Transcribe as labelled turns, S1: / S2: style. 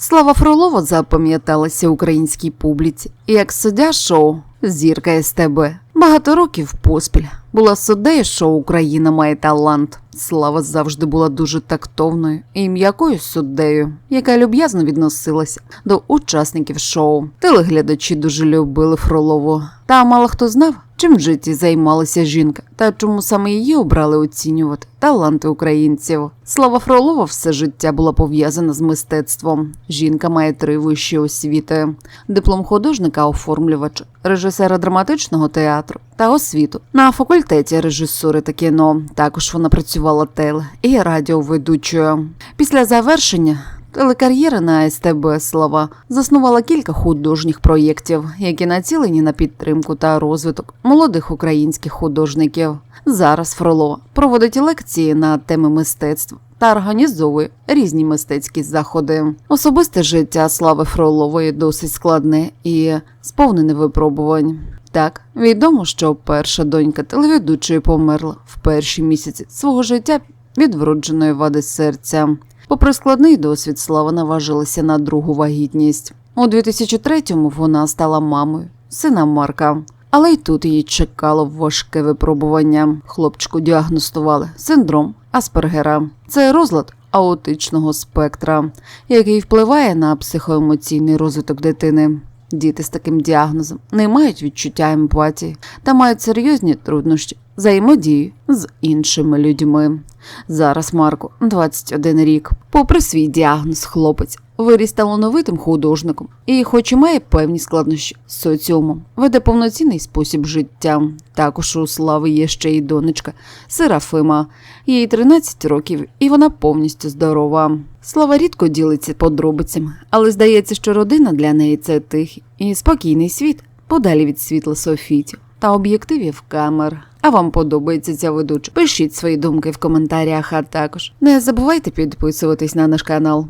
S1: Слава Фролова запам'яталася українській публіці як суддя шоу Зірка СТБ. Багато років поспіль була суддею шоу Україна має талант. Слава завжди була дуже тактовною і м'якою суддею, яка люб'язно відносилася до учасників шоу. Телеглядачі дуже любили Фролову. Та мало хто знав, чим в житті займалася жінка, та чому саме її обрали оцінювати таланти українців. Слава Фролова все життя була пов'язана з мистецтвом. Жінка має три вищі освіти: диплом художника-оформлювача, режисера драматичного театру та освіту на факультеті режисури та кіно. Також вона працювала теле і радіоведучою. Після завершення. Телекар'єра на СТБ Слава заснувала кілька художніх проєктів, які націлені на підтримку та розвиток молодих українських художників. Зараз Фролова проводить лекції на теми мистецтва та організовує різні мистецькі заходи. Особисте життя Слави Фролової досить складне і сповнене випробувань. Так, відомо, що перша донька телеведучої померла в перші місяці свого життя від вродженої вади серця. Попри складний досвід, Слава наважилася на другу вагітність. У 2003-му вона стала мамою сина Марка. Але й тут її чекало важке випробування. Хлопчику діагностували синдром Аспергера. Це розлад аутичного спектра, який впливає на психоемоційний розвиток дитини. Діти з таким діагнозом не мають відчуття емпатії та мають серйозні труднощі взаємодії з іншими людьми. Зараз Марку 21 рік. Попри свій діагноз, хлопець виріс талановитим художником і, хоч і має певні складнощі з соціумом, веде повноцінний спосіб життя. Також у Слави є ще й донечка Серафима. Їй 13 років, і вона повністю здорова. Слава рідко ділиться подробицями, але здається, що родина для неї це тихий і спокійний світ, подалі від світла софітів та об'єктивів камер. А вам подобається ця ведуча? Пишіть свої думки в коментарях, а також не забувайте підписуватись на наш канал.